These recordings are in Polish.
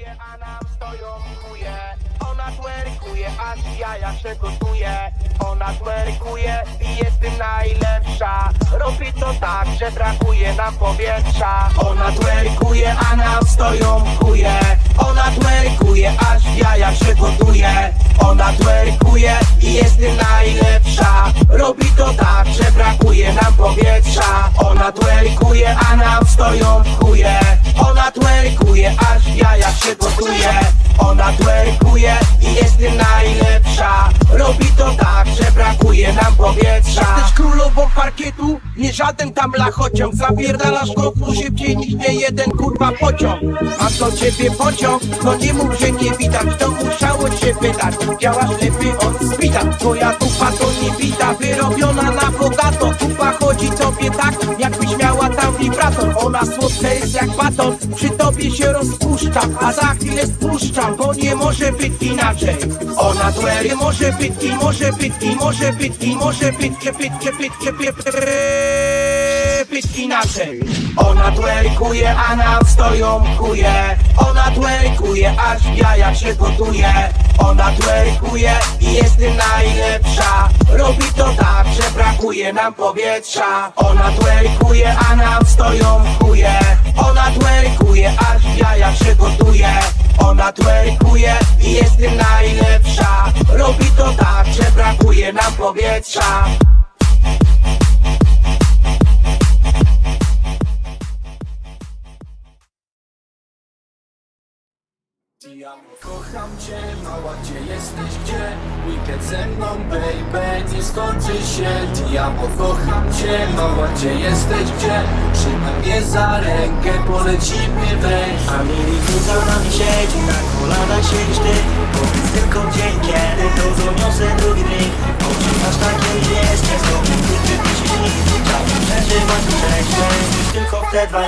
twerkuje, a nam stoją chuje Ona twerkuje, aż jaja się gotuje. Ona twerkuje i jest najlepsza. Robi to tak, że brakuje nam powietrza. Ona twerkuje, a nam stoją chuje. Ona twerkuje, aż w jajach się gotuje. Ona twerkuje i jest najlepsza. Robi to tak, że brakuje nam powietrza. Ona twerkuje, a nam stoją chuje Ona twerkuje, aż w jajach się gotuje Ona twerkuje i jest tym najlepsza. Robi to tak, że brakuje nam powietrza. Jesteś królową parkietu, nie żaden tam lachociąg. Zapierdalasz kopu szybciej niż nie jeden kurwa pociąg. A co ciebie pociąg? No nie mów, że nie widać To musiało cię wydać Działasz lepiej od spita Twoja dupa to nie wita. Wyrobiona na bogato. Dupa chodzi tobie tak, jakbyś miała tam wibrator. Ona słodka baton Przy tobie się rozpuszcza A za chwilę spuszczam Bo nie może być inaczej. Ona twer nie może być i może być i może być i może być Czy być, czy być, czy być, inaczej. Ona twerkuje, a nam stoją chuje Ona twerkuje, aż w jajach się gotuje Ona twerkuje i jest najlepsza. Robi to tak, że brakuje nam powietrza. Ona twerkuje, a nam stoją chuje Ona twerkuje, aż w jajach się gotuje Ona twerkuje i jest tym najlepsza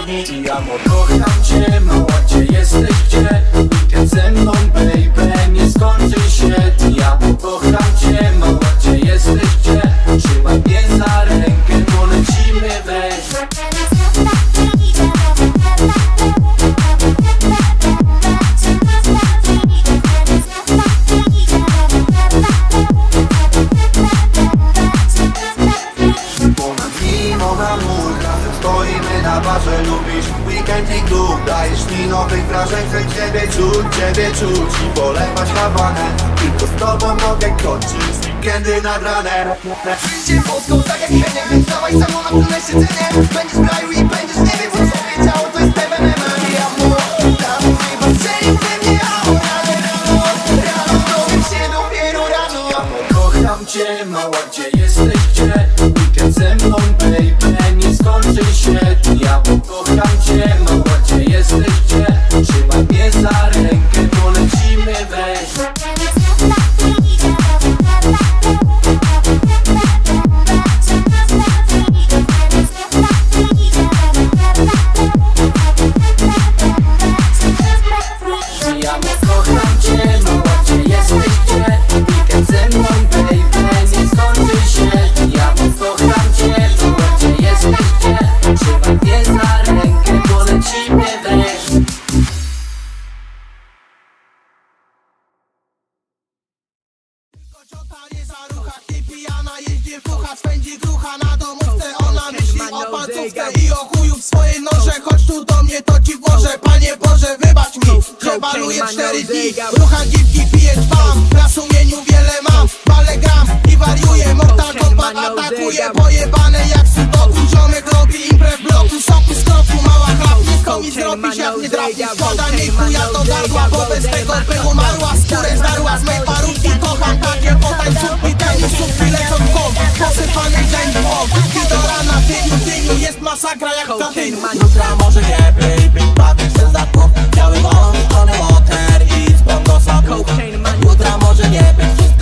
w te Yeah, yeah, yeah. 孤勇。W swojej noże Chodź tu do mnie, to ci włożę Panie Boże, wybacz mi, że baluję cztery dni Rucha dziwki, piję dbam Na sumieniu wiele mam Bale gram i wariuję Mortal Kombat atakuje Pojebane jak sudoku Ziomek robi imprez w bloku Soku z kroku, mała chlap Nisko mi zrobić jak nie trafi Szkoda mi chuja do gardła Bo bez tego by umarła Skórę zdarła z mej parówki Kocham takie potańcówki Tenisówki lecą w głąb Posypany dzień w głąb I do rana w dyniu Jest masakra jak to Jutra może nie być Bawisz się za kup Biały Tony Water I z Jutra może nie być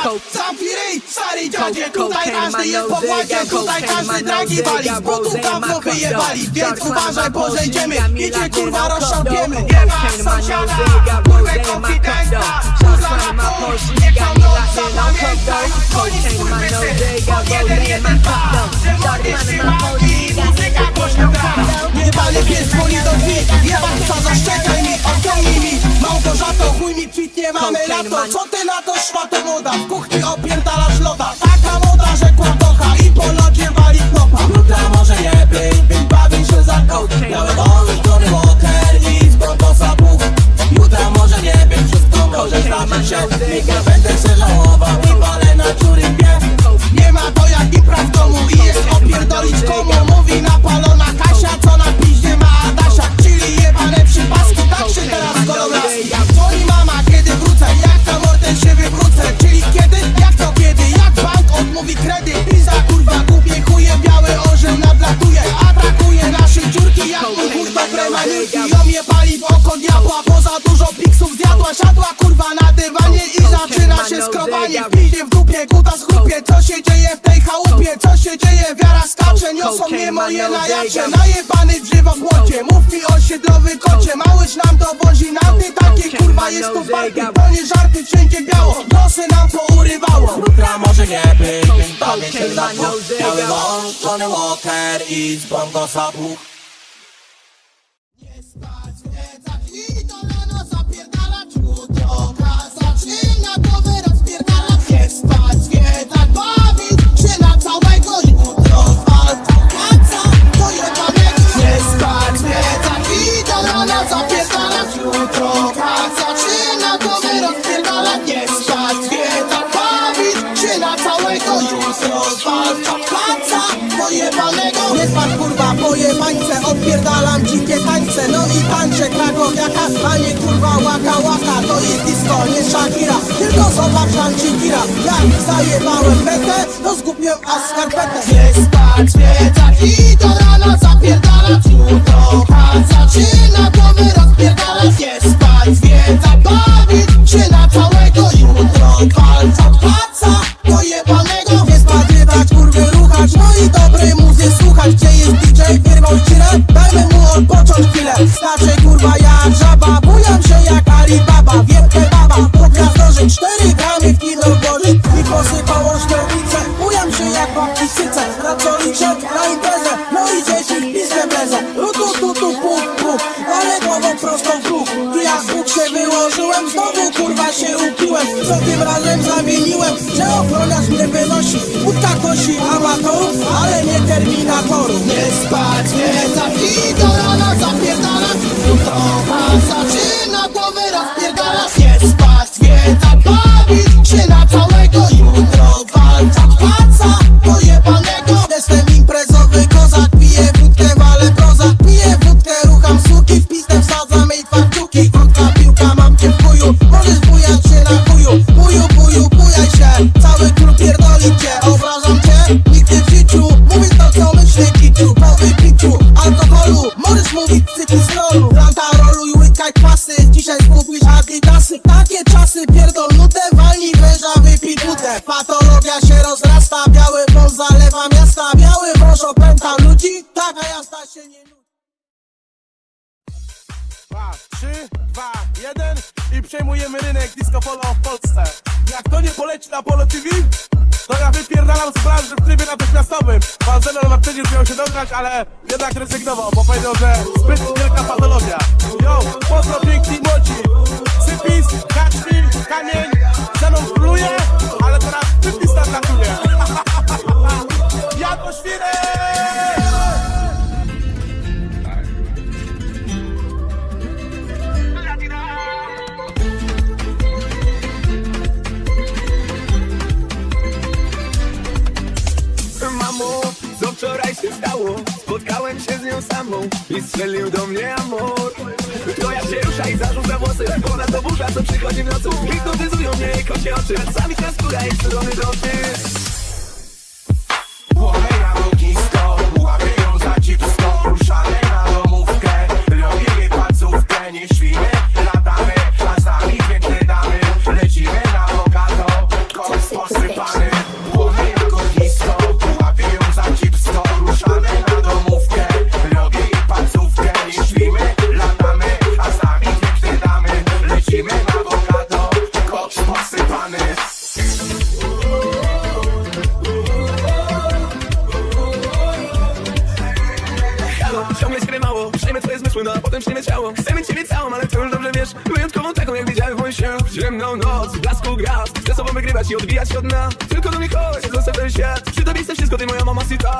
Zamknij ryj, stary dziadzie Tutaj każdy jest po płacie Tutaj każdy dragi wali got Bo tu rose in dawno my cup, wyjebali. Więc uważaj, of my bullshit, podejdziemy got me I cię locked kurwa no rozszarpiemy. Nie ma sąsiada Kurwę konfidenta my na bullshit, Nie no skurwysy nose, got Bo rose jeden jeden dwa. Że młody muzyka głośno gra Jebany pies dzwoni do drzwi Jebańca lato man. Co ty na to szmato? W kuchni opierdalasz loda skrobanie W piździe w dupie, kuta z chrupie, co się dzieje w tej chałupie? Co się dzieje, wiara skacze, niosą mnie moje najacze. Najebany w żywo błocie, mów mi osiedlowy kocie. Małyż nam dowozi na ty, takie kurwa jest tu party To nie żarty, wszędzie biało, nosy nam pourywało. Jutra może nie być, więc bawię się za dwóch. Biały wąż, Johnny Walker i z Bongo spać kurwa, pojebańce, odpierdalam dzikie tańce No i tańczę krakowiaka, a nie kurwa łaka łaka To jest disco, nie Shakira, tylko zobacz Andzikira Jak zajebałem betę, to zgubiłem a skarpetę Nie spać, zwiedzać i do rana zapierdalać Jutro zaczyna głowy rozpierdalać Nie spać, zwiedzać, bawić się na całego Jutro. Walca, praca, pojebanego. Nie spadrywać, kurwy ruchać, no i dobrej słuchać. Gdzie jest DJ, wyrwał cirę, dajmy mu odpocząć chwilę. Znaczy kurwa jak żaba, się jak Alibaba. Wielkie baba, po gwiazdorzy, cztery gramy w kilo włożyć. I posypał ośmiornicę, bujam się jak babci syce Na imprezę, no i dzieci, piskę blezę Rutu, tu, tu, puk, puk, ale głową prostą w brzuch I jak Bóg się wyłożyłem, znowu kurwa się upiłem. Co tym razem zamieniłem, że ochroniarz mnie wynosi. Łódka kosi amatorów, ale nie terminatorów. Nie spać, nie zapi, do rana zapierdalać Jutro zaczyna Ale jednak rezygnował, bo powiedział, że zbyt wielka patologia. Yo, pozdro piękni młodzi. Sypis, Kaczmil, Kamień, i strzelił do mnie amor To jak się rusza i zarzuca włosy. Ona to burza, co przychodzi w nocy. Hipnotyzują mnie kocie oczy. Ta skóra jest strony dotyk i odbijać od dna. Tylko do mnie chodź, zostaw ten świat. Przy tobie chce wszystko, ty moja mama sita.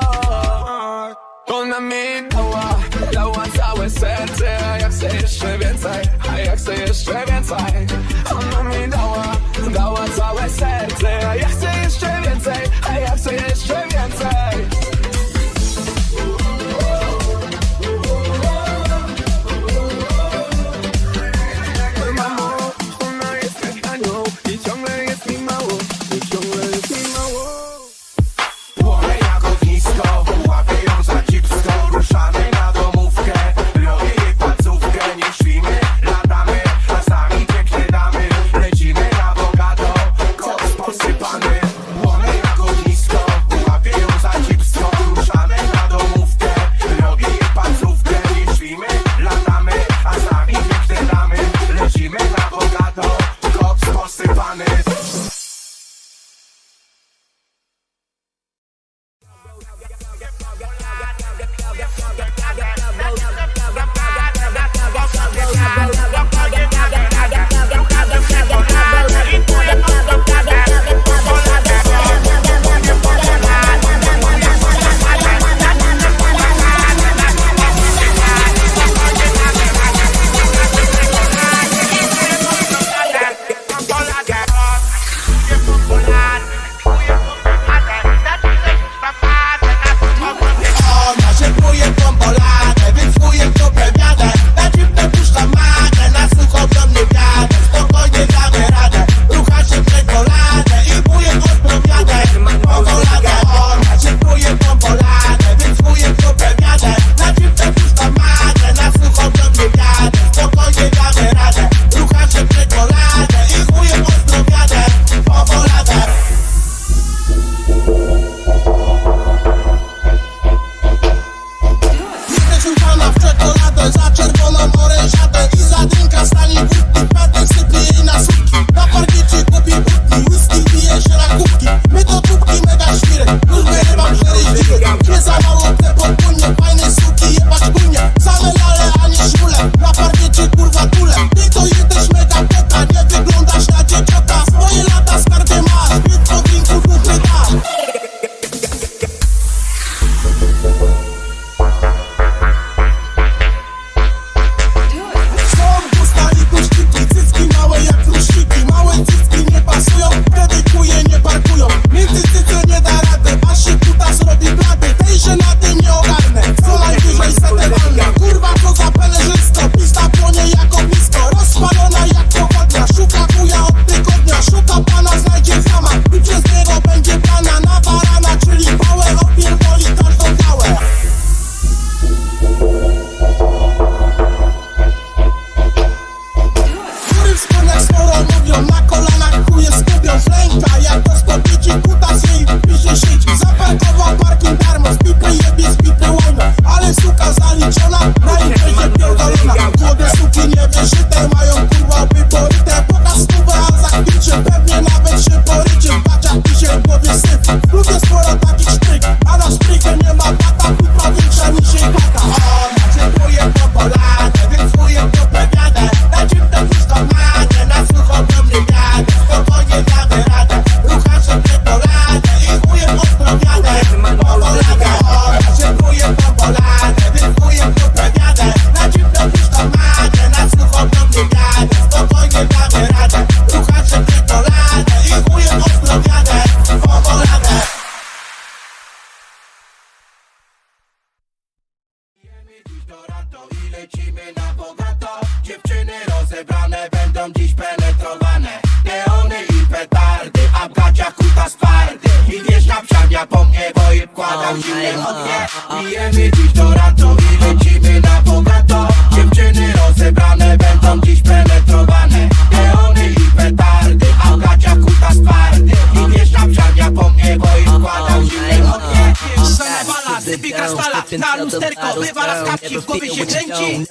głowie się kręci.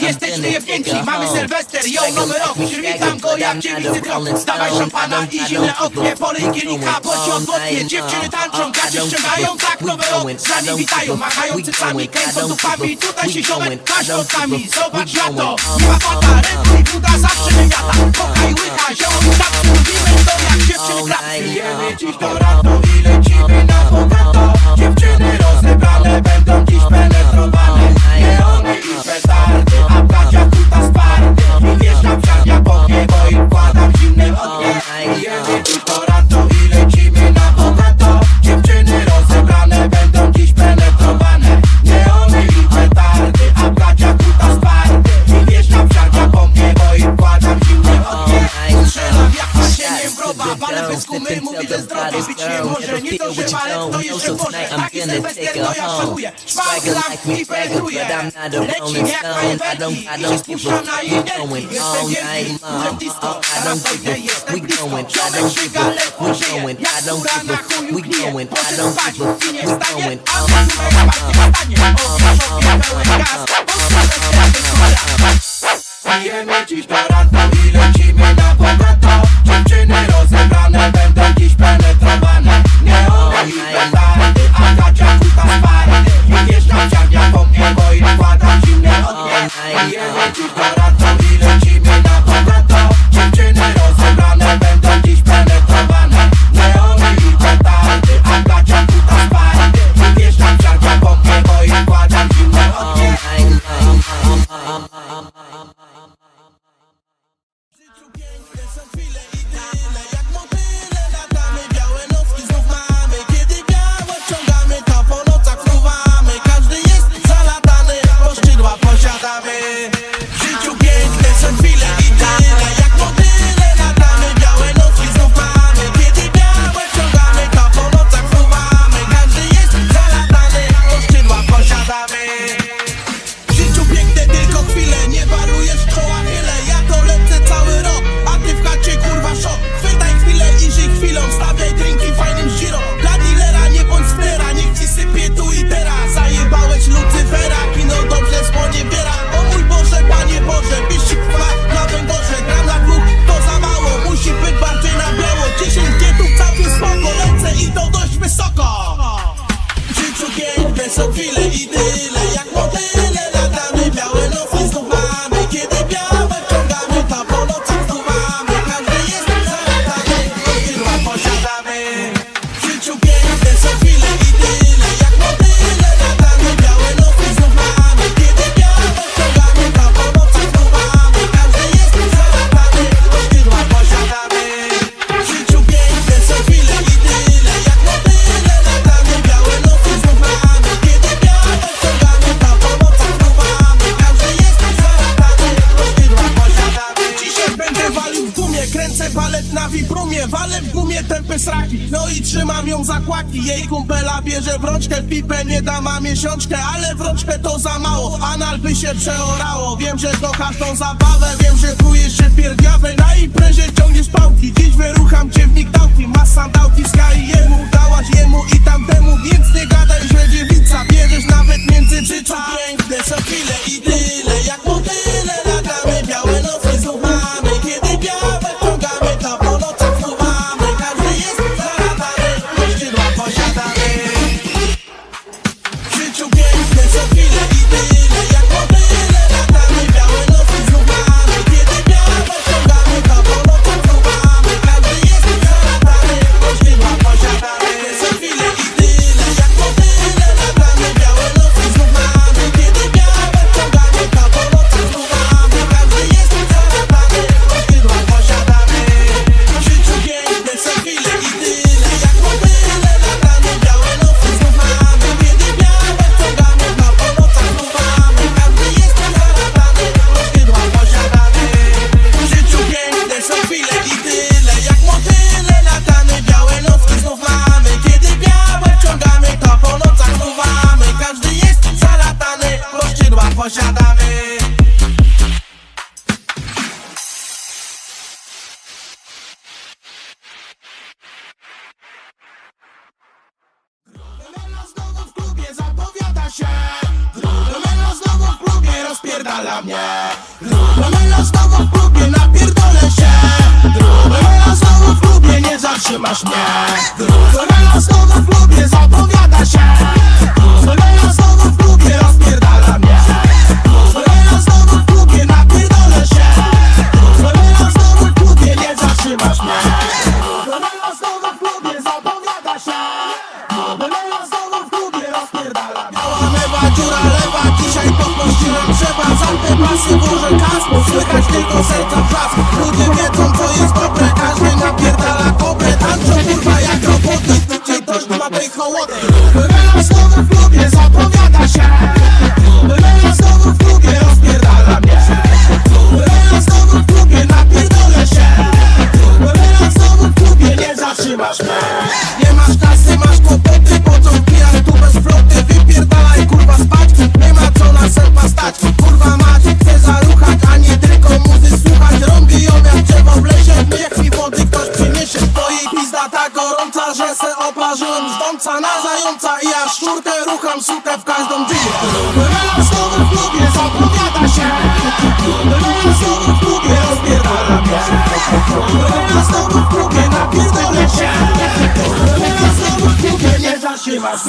Jesteś mamy Sylwester, yo nowy rok. Witam go jak dziewicy krok. Stawaj szampana i zimne oknie Polej kielika, bo się odwodnie Dziewczyny tańczą, gacie ściągają Tak nowy rok, za nim witają Machają cycami, kręcą dupami Tutaj się ziomek, każdy oczami. Zobacz na to, nie ma fata Red i buda zawsze wymiata Kochaj łycha, zioło tak Mówimy to jak dziewczyny klapsy Jemy dziś do rano i lecimy na bogato. Dziewczyny rozebrane będą dziś penetrowane. quiero despertar. I don't let you get my uh, I don't, I don't give a fuck. We going all night long. I don't give a fuck. We going. I don't give a fuck. We going. I don't give a fuck. We going. I don't give a fuck. We going all night long. Pijemy ci szparanta, ile ci mi na powrata ale w to za mało. Anal by się przeorało, wiem, że kochasz tą zabawę more zająca, na zająca i ja szczurkę rucham sukę w każdą dziurę Próby losowe w klubie zapowiada się Próby w klubie rozpierdala mnie Próby w klubie napierdolę się Próby losowe w klubie nie zatrzymasz